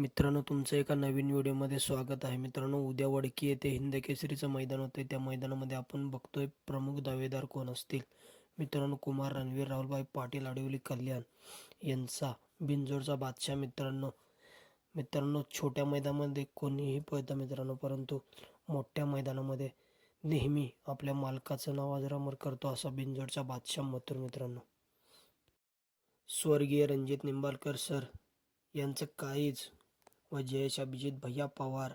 मित्रांनो तुमचं एका नवीन व्हिडिओमध्ये स्वागत आहे. मित्रांनो उद्या वडकी येथे हिंद केसरीचं मैदान होते त्या मैदानामध्ये आपण बघतोय प्रमुख दावेदार कोण असतील? मित्रांनो कुमार रणवीर राहुलभाई पाटील आडिवली कल्याण यांचा बिनजोडचा बादशाह मित्रांनो. मित्रांनो छोट्या मैदानामध्ये कोणीही पळतं मित्रांनो परंतु मोठ्या मैदानामध्ये नेहमी आपल्या मालकाचं नाव अजरामर करतो असा बिनजोडचा बादशाह मथुर मित्रांनो. स्वर्गीय रणजित निंबाळकर सर यांचं काहीच व जयेश अभिजित भैया पवार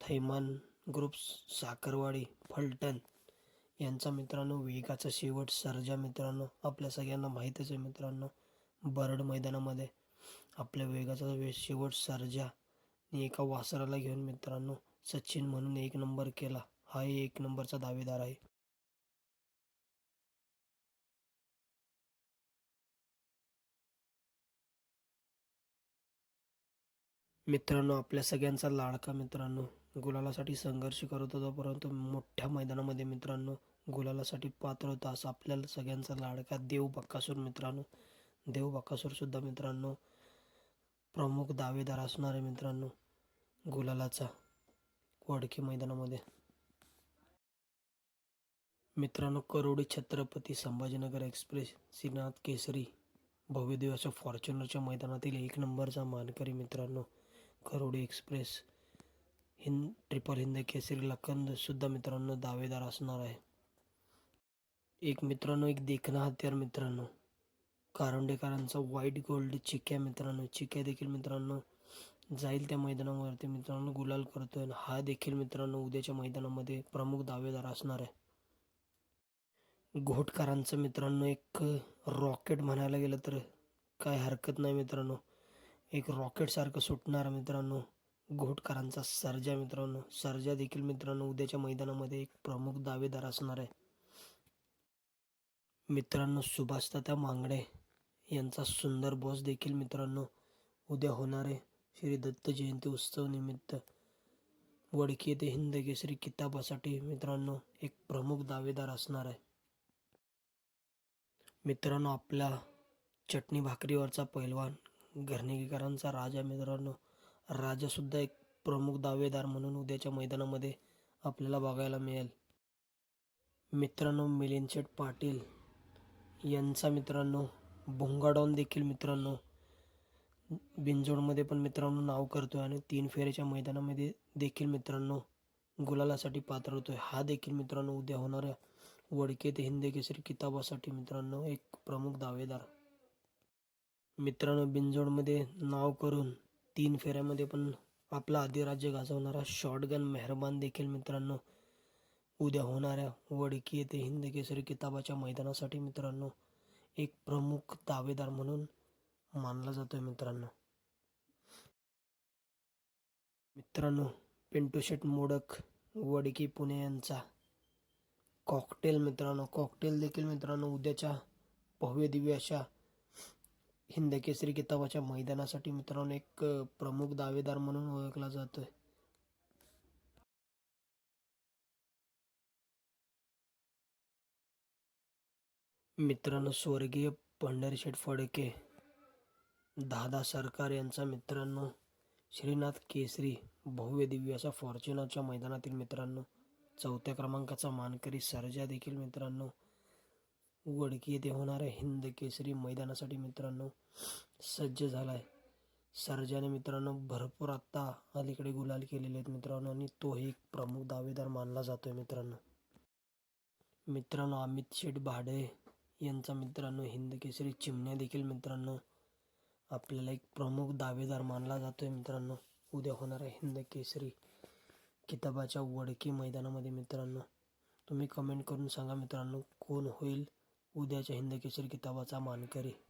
थैमान ग्रुप साखरवाडी फलटण यांचा मित्रांनो वेगाचा शेवट सर्जा मित्रांनो आपल्या सगळ्यांना माहीतच आहे मित्रांनो बरड मैदानामध्ये आपल्या वेगाचा वे शेवट सर्जा ने एका वासराला घेऊन मित्रांनो सचिन म्हणून एक नंबर केला. हाही एक नंबरचा दावेदार आहे. मित्रांनो आपल्या सगळ्यांचा लाडका मित्रांनो गुलालासाठी संघर्ष करत होता परंतु मोठ्या मैदानामध्ये मित्रांनो गुलालासाठी पात्र होता असा आपल्याला सगळ्यांचा लाडका देव बक्कासूर मित्रांनो देव बक्कासूरसुद्धा मित्रांनो प्रमुख दावेदार असणारे मित्रांनो गुलालाचा वडकी मैदानामध्ये. मित्रांनो करोडी छत्रपती संभाजीनगर एक्सप्रेस श्रीनाथ केसरी भव्यदेवाच्या फॉर्च्युनरच्या मैदानातील एक नंबरचा मानकरी मित्रांनो करोडी एक्सप्रेस हिंद ट्रिपल हिंद केसरी लखंद सुद्धा मित्रांनो दावेदार असणार आहे. एक मित्रांनो एक देखणा हत्यार मित्रांनो. कारंडेकरांचा व्हाईट गोल्ड चिक्या मित्रांनो. चिक्या देखील मित्रांनो जाईल त्या मैदानावरती मित्रांनो गुलाल करतोय. आणि हा देखील मित्रांनो उद्याच्या मैदानामध्ये प्रमुख दावेदार असणार आहे. घोटकरांचं मित्रांनो एक रॉकेट म्हणायला गेलं तर काय हरकत नाही मित्रांनो. एक रॉकेटसारखं सुटणार मित्रांनो. घोटकरांचा सर्जा मित्रांनो. सर्जा देखील मित्रांनो उद्याच्या मैदानामध्ये एक प्रमुख दावेदार असणार आहे. मित्रांनो सुभाषदादा मांगडे यांचा सुंदर बॉस देखील मित्रांनो उद्या होणारे श्री दत्त जयंती उत्सव निमित्त वडकी येथे हिंद केसरी किताबासाठी मित्रांनो एक प्रमुख दावेदार असणार आहे. मित्रांनो आपला चटणी भाकरीवरचा पैलवान घरणेकरांचा राजा मित्रांनो राजासुद्धा एक प्रमुख दावेदार म्हणून उद्याच्या मैदानामध्ये आपल्याला बघायला मिळेल. मित्रांनो मिलिंद शेठ पाटील यांचा मित्रांनो भोंगाडॉन देखील मित्रांनो बिंजोडमध्ये पण मित्रांनो नाव करतोय आणि तीन फेऱ्याच्या मैदानामध्ये देखील मित्रांनो गुलालासाठी पात्र होतोय हा देखील मित्रांनो उद्या होणाऱ्या वडकेत ते हिंद केसरी किताबासाठी मित्रांनो एक प्रमुख दावेदार मित्रांनो बिंजोडमध्ये नाव करून तीन फेऱ्यामध्ये पण आपला अधिराज्य गाजवणारा शॉटगन मेहरबान देखील मित्रांनो उद्या होणाऱ्या वडकी येथे हिंद केसरी किताबाच्या मैदानासाठी मित्रांनो एक प्रमुख दावेदार म्हणून मानला जातोय मित्रांनो. मित्रांनो पिंटू शेट मोडक वडकी पुणे यांचा कॉकटेल मित्रांनो कॉकटेल देखील मित्रांनो उद्याच्या भव्य दिव्य अशा हिंदकेसरी किताबाच्या मैदानासाठी मित्रांनो एक प्रमुख दावेदार म्हणून ओळखला जातोय. मित्रांनो स्वर्गीय पंढरशेठ फडके दादा सरकार यांचा मित्रांनो श्रीनाथ केसरी भव्य दिव्य असा फॉर्च्युनरच्या मैदानातील मित्रांनो चौथ्या क्रमांकाचा मानकरी सर्जा देखील मित्रांनो वडकी येथे होणाऱ्या हिंद केसरी मैदानासाठी मित्रांनो सज्ज झाला आहे सर्जाने मित्रांनो भरपूर आत्ता अलीकडे गुलाल केलेले आहेत मित्रांनो आणि तोही एक प्रमुख दावेदार मानला जातोय मित्रांनो. मित्रांनो अमित शेठ भाडे यांचा मित्रांनो हिंद केसरी चिमण्या देखील मित्रांनो आपल्याला एक प्रमुख दावेदार मानला जातोय मित्रांनो. उद्या होणाऱ्या हिंद केसरी किताबाच्या वडकी मैदानामध्ये मित्रांनो तुम्ही कमेंट करून सांगा मित्रांनो कोण होईल? उद्याच्या हिंदकेसरी किताबाचा मानकरी